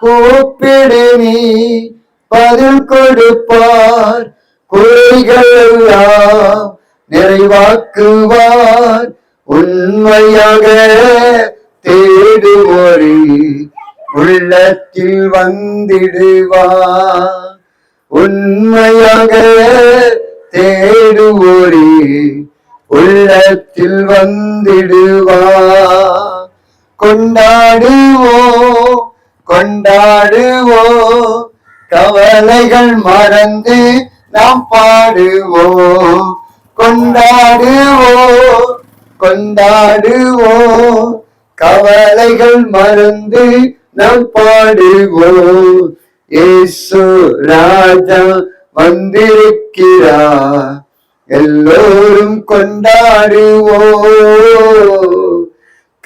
கூப்பிடு நீ பதில் கொடுப்பார். குறைகள் நிறைவாக்குவார். உண்மையாக தேடுவோரே உள்ளத்தில் வந்திடுவார். உண்மையாக தேடுவோரே உள்ளத்தில் வந்திடுவார். கொண்டாடுவோம் கொண்டாடுவோம் கவலைகள் மறந்து நாம் பாடுவோம். கொண்டாடுவோம் கொண்டாடுவோம் கவலைகள் மறந்து நாம் பாடுவோம் ஏசு ராஜா வந்திருக்கிறார். எல்லோரும் கொண்டாடுவோம்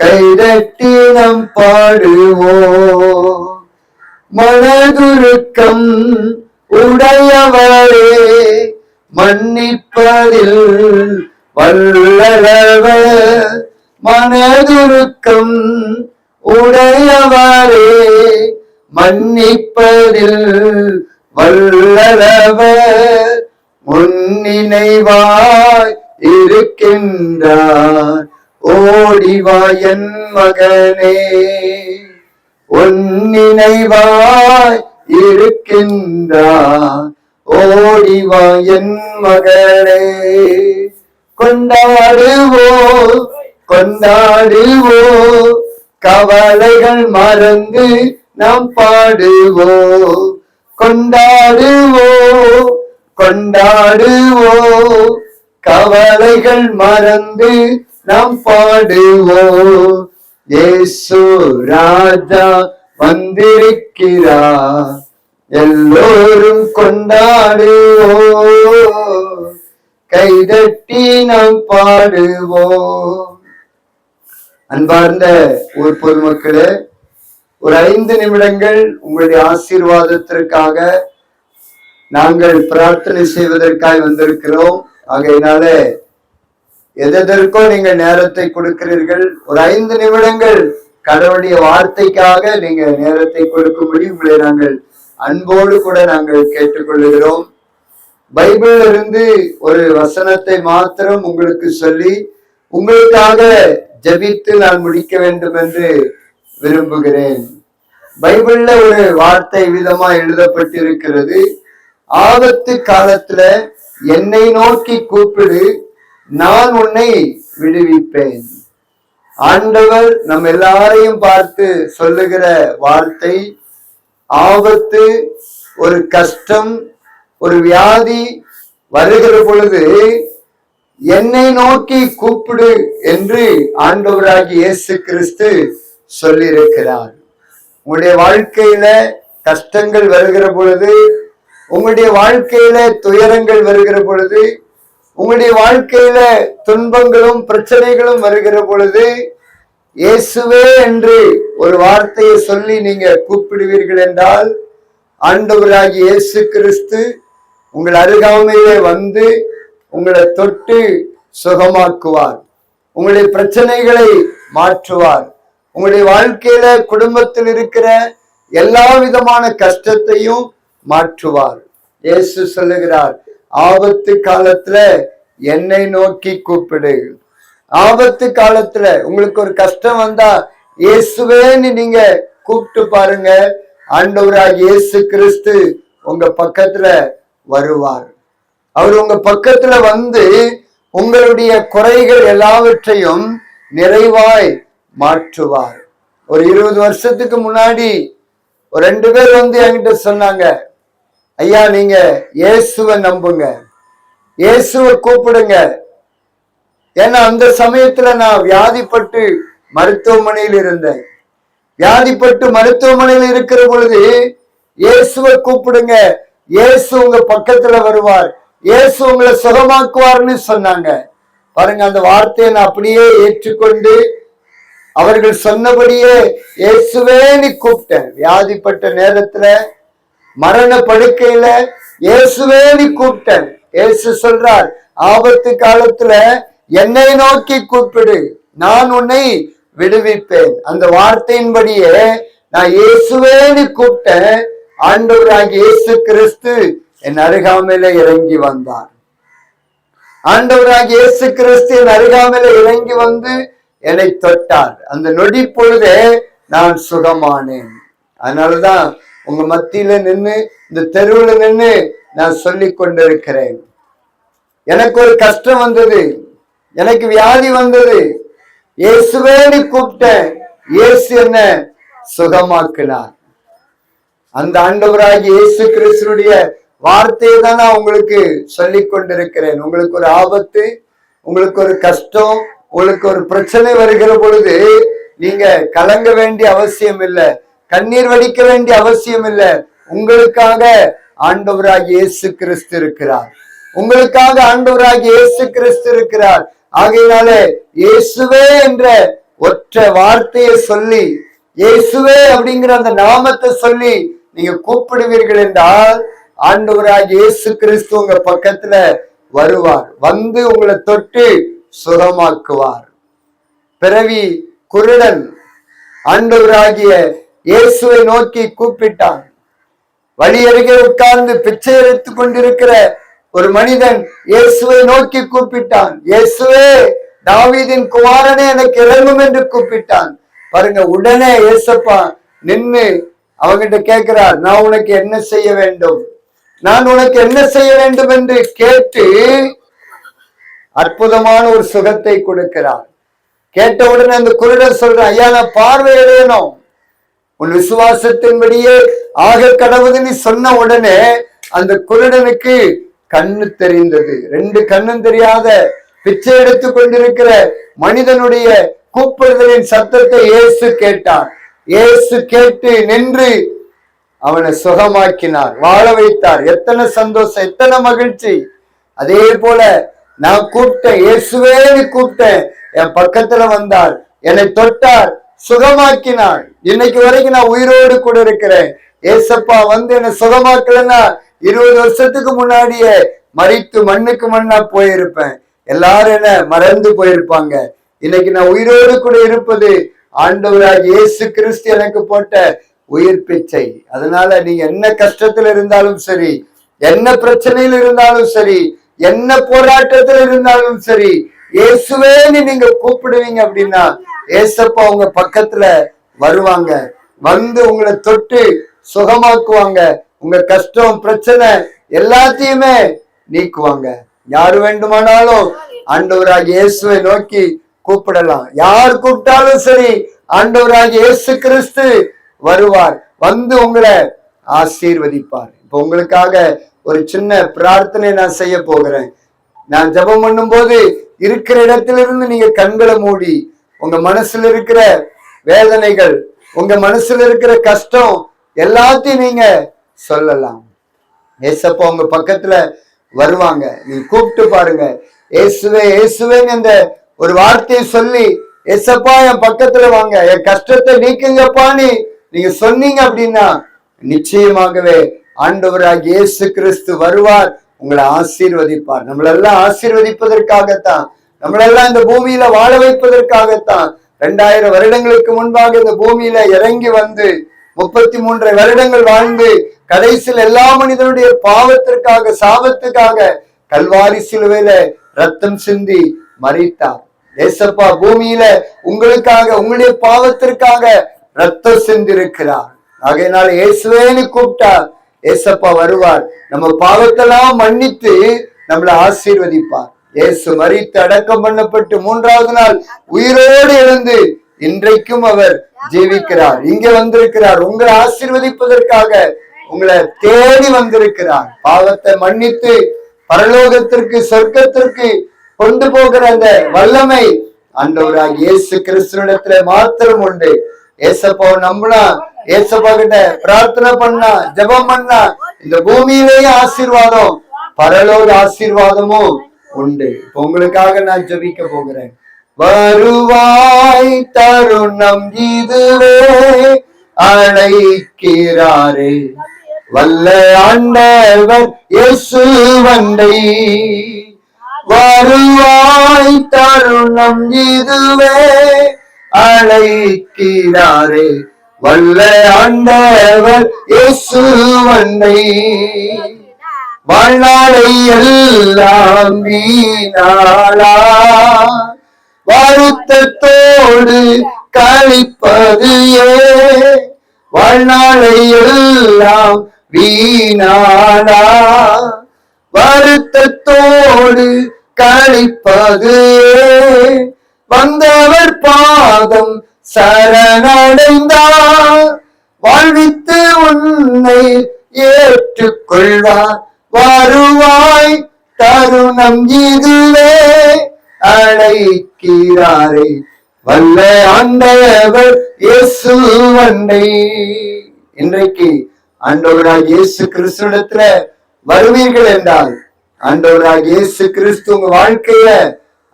கைதட்டி நம் பாடுவோம் மனதுருக்கம் உடையவரே மன்னிப்பதில் வல்லவர் மனதுருக்கம் உடையவரே மன்னிப்பதில் வல்லவர் முன்னினைவாய் இருக்கின்றார். ஓடிவா என் மகனே உன் நினைவாய் இருக்கின்றார் ஓடிவா என் மகளே கொண்டாடுவோ கொண்டாடுவோ கவலைகள் மறந்து நாம் பாடுவோ. கொண்டாடுவோ கொண்டாடுவோ கவலைகள் மறந்து நாம் பாடுவோம் ஏசு ராஜா வந்திருக்கிறா எல்லோரும் கொண்டாடுவோம். கைதட்டி நாம் பாடுவோம். அன்பார்ந்த ஊர் பொதுமக்களே ஒரு ஐந்து நிமிடங்கள் உங்களுடைய ஆசீர்வாதத்திற்காக நாங்கள் பிரார்த்தனை செய்வதற்காய் வந்திருக்கிறோம். ஆகையினால எதற்கோ நீங்கள் நேரத்தை கொடுக்கிறீர்கள்? ஒரு ஐந்து நிமிடங்கள் கடவுளுடைய வார்த்தைக்காக நீங்க நேரத்தை கொடுக்கும்படி உங்களை நாங்கள் அன்போடு கூட நாங்கள் கேட்டுக்கொள்ளுகிறோம் பைபிள் இருந்து ஒரு வசனத்தை மாத்திரம் உங்களுக்கு சொல்லி உங்களுக்காக ஜெபித்து நான் முடிக்க வேண்டும் என்று விரும்புகிறேன். பைபிள்ல ஒரு வார்த்தை விதமா எழுதப்பட்டிருக்கிறது. ஆபத்து காலத்துல என்னை நோக்கி கூப்பிடு நான் உன்னை விடுவிப்பேன். ஆண்டவர் நம்ம எல்லாரையும் பார்த்து சொல்லுகிற வார்த்தை ஆபத்து ஒரு கஷ்டம் ஒரு வியாதி வருகிற பொழுது என்னை நோக்கி கூப்பிடு என்று ஆண்டவராகி இயேசு கிறிஸ்து சொல்லியிருக்கிறார். உங்களுடைய வாழ்க்கையில கஷ்டங்கள் வருகிற பொழுது உங்களுடைய வாழ்க்கையில துயரங்கள் வருகிற பொழுது உங்களுடைய வாழ்க்கையில துன்பங்களும் பிரச்சனைகளும் வருகிற பொழுது இயேசுவே என்று ஒரு வார்த்தையை சொல்லி நீங்க கூப்பிடுவீர்கள் என்றால் ஆண்டவராகி இயேசு கிறிஸ்து உங்கள் அருகாமையிலே வந்து உங்களை தொட்டு சுகமாக்குவார். உங்களுடைய பிரச்சனைகளை மாற்றுவார். உங்களுடைய வாழ்க்கையில குடும்பத்தில் இருக்கிற எல்லா விதமான கஷ்டத்தையும் மாற்றுவார். இயேசு சொல்லுகிறார் ஆபத்து காலத்துல என்னை நோக்கி கூப்பிடு. ஆபத்து காலத்துல உங்களுக்கு ஒரு கஷ்டம் வந்தா இயேசுவேன்னு நீங்க கூப்பிட்டு பாருங்க. ஆண்டவராக இயேசு கிறிஸ்து உங்க பக்கத்துல வருவார். அவர் உங்க பக்கத்துல வந்து உங்களுடைய குறைகள் எல்லாவற்றையும் நிறைவாய் மாற்றுவார். ஒரு இருபது வருஷத்துக்கு முன்னாடி ஒரு ரெண்டு பேர் வந்து என்கிட்ட சொன்னாங்க ஐயா நீங்க இயேசுவை நம்புங்க. இயேசுவை கூப்பிடுங்க. ஏன்னா அந்த சமயத்துல நான் வியாதிப்பட்டு மருத்துவமனையில் இருந்தேன். வியாதிப்பட்டு மருத்துவமனையில் இருக்கிற பொழுது இயேசுவை கூப்பிடுங்க. இயேசு உங்க பக்கத்துல வருவார். இயேசு உங்களை சுகமாக்குவார்னு சொன்னாங்க. பாருங்க அந்த வார்த்தையை நான் அப்படியே ஏற்றுக்கொண்டு அவர்கள் சொன்னபடியே இயேசுவே நீ கூப்பிட்டேன். வியாதிப்பட்ட நேரத்துல மரண படுக்கையில இயேசுவேனி கூப்பிட்டேன் இயேசு சொல்றார் ஆபத்து காலத்துல என்னை நோக்கி கூப்பிடு நான் உன்னை விடுவிப்பேன். அந்த வார்த்தையின்படியே நான் இயேசுவேனு கூப்பிட்டேன். ஆண்டவராக இயேசு கிறிஸ்து என் அருகாமையில இறங்கி வந்தார். ஆண்டவராக இயேசு கிறிஸ்து என் அருகாமையில இறங்கி வந்து என்னை தொட்டார். அந்த நொடி பொழுதே நான் சுகமானேன். அதனாலதான் உங்க மத்தியில நின்னு இந்த தெருவுல நின்னு நான் சொல்லி கொண்டிருக்கிறேன். எனக்கு ஒரு கஷ்டம் வந்தது. எனக்கு வியாதி வந்தது. இயேசுவேன்னு கூப்பிட்டேன். இயேசு என்ன சுகமாக்கினார். அந்த ஆண்டவராகி இயேசு கிறிஸ்துடைய வார்த்தையை தான் நான் உங்களுக்கு சொல்லி கொண்டிருக்கிறேன். உங்களுக்கு ஒரு ஆபத்து உங்களுக்கு ஒரு கஷ்டம் உங்களுக்கு ஒரு பிரச்சனை வருகிற பொழுது நீங்க கலங்க வேண்டிய அவசியம் இல்லை. கண்ணீர் வடிக்க வேண்டிய அவசியம் இல்லை உங்களுக்காக ஆண்டவராக இயேசு கிறிஸ்து இருக்கிறார். உங்களுக்காக ஆண்டவராக இயேசு கிறிஸ்து இருக்கிறார். ஆகையினாலே இயேசுவே என்ற ஒற்ற வார்த்தையை சொல்லி இயேசுவே அப்படிங்கிற அந்த நாமத்தை சொல்லி நீங்க கூப்பிடுவீர்கள் என்றால் ஆண்டவராக இயேசு கிறிஸ்து உங்க பக்கத்துல வருவார். வந்து உங்களை தொட்டு சுகமாக்குவார். பிறவி குருடன் ஆண்டவராகிய இயேசுவை நோக்கி கூப்பிட்டான். வழி அருகே உட்கார்ந்து பிச்சை எடுத்துக் கொண்டிருக்கிற ஒரு மனிதன் இயேசுவை நோக்கி கூப்பிட்டான். இயேசுவே தாவீதின் குமாரனே எனக்கு இறங்கும் என்று கூப்பிட்டான். பாருங்க உடனே இயேசப்பா நின்னு அவங்கிட்ட கேட்கிறார் நான் உனக்கு என்ன செய்ய வேண்டும்? நான் உனக்கு என்ன செய்ய வேண்டும்? என்று கேட்டு அற்புதமான ஒரு சுகத்தை கொடுக்கிறார். கேட்ட உடனே அந்த குருடர் சொல்றான் ஐயா நான் பார்வையிடணும் உன் விசுவாசத்தின்படியே ஆக கடவுதுன்னு சொன்ன உடனே அந்த குருடனுக்கு கண்ணு தெரிந்தது. ரெண்டு கண்ணும் தெரியாத பிச்சை எடுத்துக் கொண்டிருக்கிற மனிதனுடைய கூப்பிடுதலின் சத்தத்தை இயேசு கேட்டான் இயேசு கேட்டு நின்று அவனை சுகமாக்கினார் வாழ வைத்தார். எத்தனை சந்தோஷம் எத்தனை மகிழ்ச்சி. அதே போல நான் கூப்பிட்டேன் இயேசுவேன்னு கூப்பிட்டேன். என் பக்கத்துல வந்தார் என்னை தொட்டார். சுகமாக்கினாள். இன்னைக்கு வரைக்கும் நான் உயிரோடு கூட இருக்கிறேன். ஏசப்பா வந்து என்னை சுகமாக்கலன்னா இருபது வருஷத்துக்கு முன்னாடியே மறித்து மண்ணுக்கு மண்ணா போயிருப்பேன். எல்லாரும் என்ன மறந்து போயிருப்பாங்க. இன்னைக்கு நான் உயிரோடு கூட இருப்பது ஆண்டவராக இயேசு கிறிஸ்து எனக்கு போட்ட உயிர் பிச்சை. அதனால நீங்க என்ன கஷ்டத்துல இருந்தாலும் சரி என்ன பிரச்சனையில் இருந்தாலும் சரி என்ன போராட்டத்தில் இருந்தாலும் சரி இயேசுவேன்னு நீங்க கூப்பிடுவீங்க அப்படின்னா ஏசப்பா உங்க பக்கத்துல வருவாங்க. வந்து உங்களை தொட்டு சுகமாக்குவாங்க. உங்க கஷ்டம் பிரச்சனை எல்லாத்தையுமே நீக்குவாங்க. யாரு வேண்டுமானாலும் ஆண்டவராக இயேசுவை நோக்கி கூப்பிடலாம். யார் கூப்பிட்டாலும் சரி ஆண்டவராக இயேசு கிறிஸ்து வருவார். வந்து உங்களை ஆசீர்வதிப்பார். இப்ப உங்களுக்காக ஒரு சின்ன பிரார்த்தனை நான் செய்ய போகிறேன். நான் ஜெபம் பண்ணும்போது இருக்கிற இடத்திலிருந்து நீங்க கண்களை மூடி உங்க மனசுல இருக்கிற வேதனைகள் உங்க மனசுல இருக்கிற கஷ்டம் எல்லாத்தையும் நீங்க சொல்லலாம். ஏசப்பா உங்க பக்கத்துல வருவாங்க. நீ கூப்பிட்டு பாருங்க. இயேசுவே இயேசுவேன்னு இந்த ஒரு வார்த்தையை சொல்லி ஏசப்பா என் பக்கத்துல வாங்க. என் கஷ்டத்தை நீக்குங்கப்பான்னு நீங்க சொன்னீங்க அப்படின்னா நிச்சயமாகவே ஆண்டவராக இயேசு கிறிஸ்து வருவார். உங்களை ஆசீர்வதிப்பார். நம்மளெல்லாம் ஆசீர்வதிப்பதற்காகத்தான் நம்மளெல்லாம் இந்த பூமியில வாழ வைப்பதற்காகத்தான். ரெண்டாயிரம் வருடங்களுக்கு முன்பாக இந்த பூமியில இறங்கி வந்து முப்பத்தி மூன்றரை வருடங்கள் வாழ்ந்து கடைசியில் எல்லா மனிதனுடைய பாவத்திற்காக சாபத்துக்காக கல்வாரி சிலுவையில ரத்தம் சிந்தி மறித்தார் ஏசப்பா பூமியில உங்களுக்காக உங்களுடைய பாவத்திற்காக ரத்தம் சிந்திருக்கிறார். ஆகையினால இயேசுவேன்னு கூப்பிட்டார். ஏசப்பா வருவார். நம்ம பாவத்தெல்லாம் மன்னித்து நம்மளை ஆசீர்வதிப்பார். இயேசு மறித்து அடக்கம் பண்ணப்பட்டு மூன்றாவது நாள் உயிரோடு எழுந்து இன்றைக்கும் அவர் ஜீவிக்கிறார். இங்க வந்திருக்கிறார். உங்களை ஆசிர்வதிப்பதற்காக உங்களை தேடி வந்திருக்கிறார். பாவத்தை மன்னித்து பரலோகத்திற்கு சொர்க்கத்திற்கு கொண்டு போகிற அந்த வல்லமை ஆண்டவராக இயேசு கிறிஸ்துவனிடத்துல மாத்திரம் உண்டு. ஏசப்பாவை நம்பினா ஏசப்பா கிட்ட பிரார்த்தனை பண்ணா ஜெபம் பண்ணா இந்த பூமியிலேயே ஆசீர்வாதம் பரலோக ஆசீர்வாதமும் உண்டு. இப்போ உங்களுக்காக நான் ஜபிக்க போகிறேன். வருவாய் தருணம் இதுவே அழைக்கிறாரே. வல்ல ஆண்டவர் இயேசு வண்டை வருவாய் தருணம் இதுவே அழைக்கிறாரே. வல்ல ஆண்டவர் இயேசு வண்டை வாழ்நாளை எல்லாம் வீணாளா? வருத்தத்தோடு கழிப்பது ஏ? வாழ்நாளை எல்லாம் வீணாளா? வருத்தத்தோடு கழிப்பது வந்தவர் பாதம் சரணடைந்தார். வாழ்வித்து உன்னை ஏற்றுக்கொள்வார். வருவாய் தருணம் இதுவே. அழைக்கிறாரே வல்ல ஆண்டவர் இயேசு வண்டை இன்றைக்கு ஆண்டவராக இயேசு கிறிஸ்துடத்துல வருவீர்கள் என்றால் ஆண்டவராக இயேசு கிறிஸ்து உங்க வாழ்க்கைய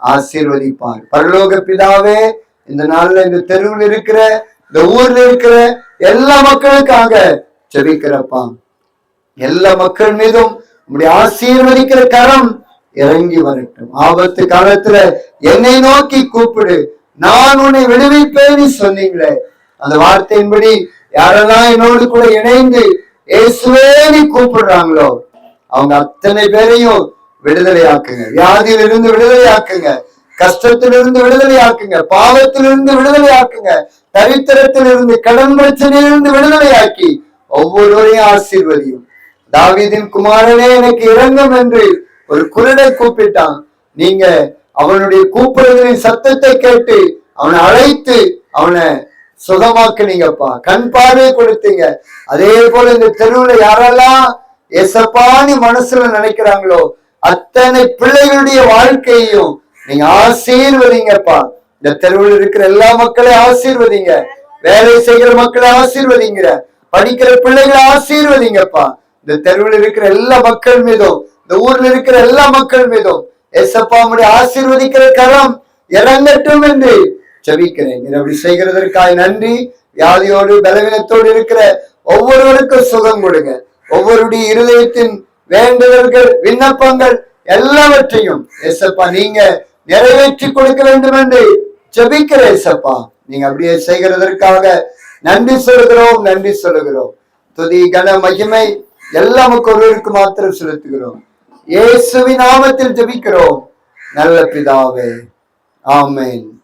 ஆசீர்வதிப்பார். பரலோக பிதாவே இந்த நாள்ல இந்த தெருவில் இருக்கிற இந்த ஊர்ல இருக்கிற எல்லா மக்களுக்காக செபிக்கிறப்பா எல்லா மக்கள் மீதும் உங்களுடைய ஆசீர்வதிக்கிற கரம் இறங்கி வரட்டும். ஆபத்து காலத்துல என்னை நோக்கி கூப்பிடு. நான் உன்னை விடுவிப்பேன்னு சொன்னீங்களே. அந்த வார்த்தையின்படி யாரெல்லாம் என்னோடு கூட இணைந்து இயேசுவேனி கூப்பிடுறாங்களோ அவங்க அத்தனை பேரையும் விடுதலையாக்குங்க. வியாதியிலிருந்து விடுதலையாக்குங்க. கஷ்டத்திலிருந்து விடுதலையாக்குங்க. பாவத்திலிருந்து விடுதலையாக்குங்க. தரித்திரத்திலிருந்து கடன் பிரச்சனையிலிருந்து விடுதலையாக்கி ஒவ்வொருவரையும் ஆசீர்வதியும். தாவீதின் குமாரனே எனக்கு இறங்கும் என்று ஒரு குரலை கூப்பிட்டான். நீங்க அவனுடைய கூப்பிடுதலின் சத்தத்தை கேட்டு அவனை அழைத்து அவனை சுகமாக்குனீங்கப்பா கண் பார்வை கொடுத்தீங்க. அதே போல இந்த தெருவுல யாரெல்லாம் எசப்பான்னு மனசுல நினைக்கிறாங்களோ அத்தனை பிள்ளைகளுடைய வாழ்க்கையையும் நீங்க ஆசீர்வதிங்கப்பா. இந்த தெருவில் இருக்கிற எல்லா மக்களையும் ஆசீர்வதிங்க. வேலை செய்கிற மக்களை ஆசீர்வதிங்கிற படிக்கிற பிள்ளைகளை ஆசீர்வதிங்கப்பா. இந்த தெருவில் இருக்கிற எல்லா மக்கள் மீதும் இந்த ஊர்ல இருக்கிற எல்லா மக்கள் மீதும் எசப்பா உடைய ஆசீர்வதிக்கிற கரம் இறங்கட்டும் என்று ஜபிக்கிறேன். நீர் அப்படி செய்கிறதற்காக நன்றி. வியாதியோடு பலவீனத்தோடு இருக்கிற ஒவ்வொருவருக்கும் சுகம் கொடுங்க. ஒவ்வொருடைய இருதயத்தின் வேண்டுதல்கள் விண்ணப்பங்கள் எல்லாவற்றையும் எசப்பா நீங்க நிறைவேற்றி கொடுக்க வேண்டும் என்று ஜபிக்கிற எசப்பா நீங்க அப்படியே செய்கிறதற்காக நன்றி சொல்கிறோம் நன்றி சொல்லுகிறோம். துதி கன மகிமை எல்லாம் ஒருவருக்கு மாத்திரம் செலுத்துகிறோம். இயேசுவின் நாமத்தில் ஜெபிக்கிறோம். நல்ல பிதாவே ஆமேன்.